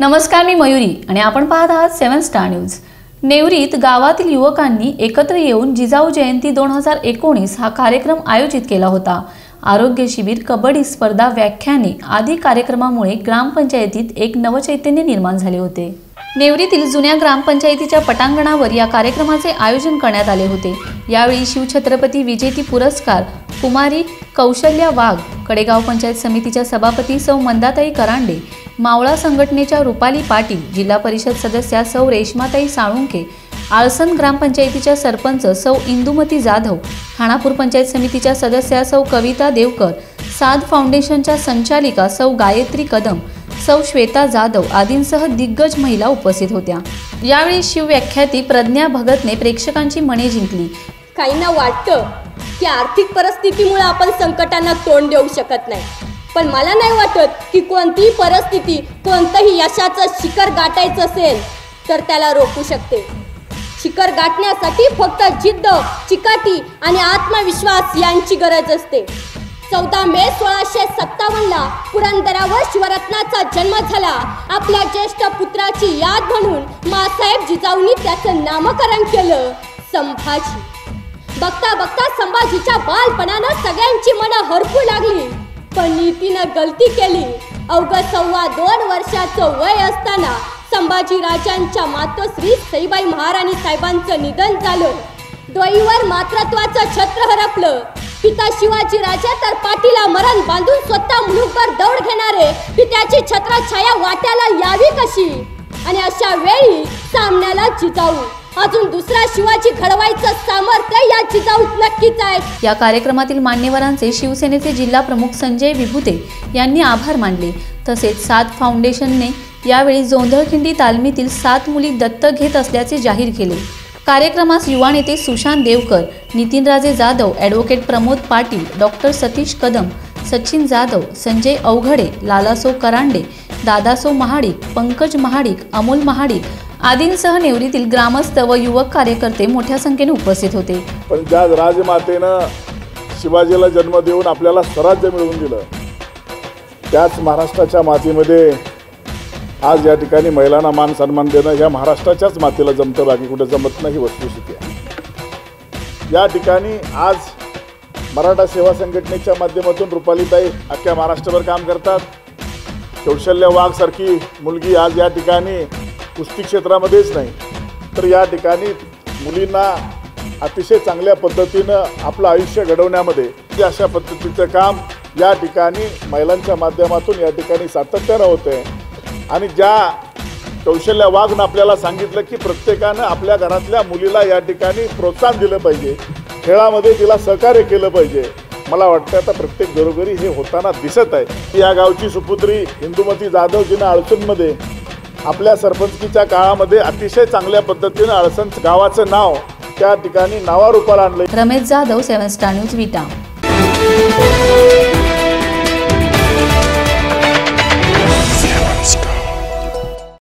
नमस्कार मी मयुरी आणि आपण पाहत आहात सेवन स्टार न्यूज. नेवरीत गावातील युवकांनी एकत्र येऊन जिजाऊ जयंती दोन हजार एकोणीस हा कार्यक्रम आयोजित केला होता. आरोग्य शिबिर कबड्डी स्पर्धा व्याख्याने आदी कार्यक्रमामुळे ग्रामपंचायतीत एक नवचैतन्य निर्माण झाले होते. नेवरीतील जुन्या ग्रामपंचायतीच्या पटांगणावर या कार्यक्रमाचे आयोजन करण्यात आले होते. यावेळी शिवछत्रपती विजेती पुरस्कार कुमारी कौशल्या वाघ कडेगाव पंचायत समितीच्या सभापती सौ मंदाताई करांडे मावळा संघटनेच्या रुपाली पाटील जिल्हा परिषद सदस्या सौ रेश्माताई साळुंके आळसण ग्रामपंचायतीच्या सरपंच सौ इंदुमती जाधव खाणापूर पंचायत समितीच्या सदस्या सौ कविता देवकर साध फाउंडेशनच्या संचालिका सौ गायत्री कदम सौ श्वेता जाधव आदींसह दिग्गज महिला उपस्थित होत्या. यावेळी शिवव्याख्याती प्रज्ञा भगतने प्रेक्षकांची मने जिंकली. काहींना वाटतं की आर्थिक परिस्थितीमुळे आपण संकटांना तोंड देऊ शकत नाही. पण मला नाही वाटत की कोणतीही परिस्थिती कोणतंही यशाचं शिखर गाठायचं असेल तर त्याला रोखू शकते. शिखर गाठण्यासाठी फक्त जिद्द चिकाटी आणि आत्मविश्वास यांची गरज असते. चौदा मे सोळाशे सत्तावन्नला पुरंदरावर शिवरत्नाचा जन्म झाला. आपल्या ज्येष्ठ पुत्राची याद म्हणून मासाहेब जिजाऊनी त्याचं नामकरण केलं संभाजी. बघता बघता संभाजीच्या बालपणानं सगळ्यांची मनं हरपू लागली. पण नीतीनं गलती केली. अवघ सव्वा दोन वर्षाचं वय असताना संभाजी राजांच्या मातोश्री सईबाई महाराणी साहेबांचं निधन झालं. डोईवर मातृत्वाचं छत्र हरपलं. पिता शिवाजी राजा तर पाठीला मरण बांधून स्वतः मुलुकभर दौड घेणारे पित्याची छत्रछाया वाट्याला यावी कशी? आणि अशा वेळी सामन्याला जिजाऊ अजून दुसरा शिवाजी घडवायचं सामर्थ्य या जिजाऊत नक्कीच आहे. या कार्यक्रमातील मान्यवरांचे शिवसेनेचे जिल्हा प्रमुख संजय विभुते यांनी आभार मानले. तसेच सात फाउंडेशनने यावेळी जोंधळखिंडी तालमीतील सात मुली दत्तक घेत असल्याचे जाहीर केले. कार्यक्रमास युवा नेते सुशांत देवकर नितीनराजे जाधव ॲडव्होकेट प्रमोद पाटील डॉक्टर सतीश कदम सचिन जाधव संजय अवघडे लालासो करांडे दादासो महाडिक पंकज महाडिक अमोल महाडिक आदींसह नेवरीतील ग्रामस्थ व युवक कार्यकर्ते मोठ्या संख्येने उपस्थित होते. पण ज्या राजमातेनं शिवाजीला जन्म देऊन आपल्याला स्वराज्य मिळवून दिलं त्याच महाराष्ट्राच्या मातीमध्ये आज या ठिकाणी महिलांना मान सन्मान देणं या महाराष्ट्राच्याच मातीला जमतं बाकी कुठे जमत नाही ही वस्तुस्थिती आहे. या ठिकाणी आज मराठा सेवा संघटनेच्या माध्यमातून रुपालीताई अख्ख्या महाराष्ट्रभर काम करतात. कौशल्य वाघसारखी मुलगी आज या ठिकाणी कुस्ती क्षेत्रामध्येच नाही. तर या ठिकाणी मुलींना अतिशय चांगल्या पद्धतीनं आपलं आयुष्य घडवण्यामध्ये अशा पद्धतीचं काम या ठिकाणी महिलांच्या माध्यमातून या ठिकाणी सातत्यानं होतं आहे आणि ज्या कौशल्य वाघनं आपल्याला सांगितलं की प्रत्येकानं आपल्या घरातल्या मुलीला या ठिकाणी प्रोत्साहन दिलं पाहिजे. खेळामध्ये तिला सहकार्य केलं पाहिजे. मला वाटतं आता प्रत्येक घरोघरी हे होताना दिसत आहे. की या गावची सुपुत्री इंदुमती जाधव जिनं अडचणमध्ये आपल्या सरपंचकीच्या काळामध्ये अतिशय चांगल्या पद्धतीनं अळसण गावाचं नाव त्या ठिकाणी नावारूपाला आणलं. Ramesh Jadhav seven star news Vita.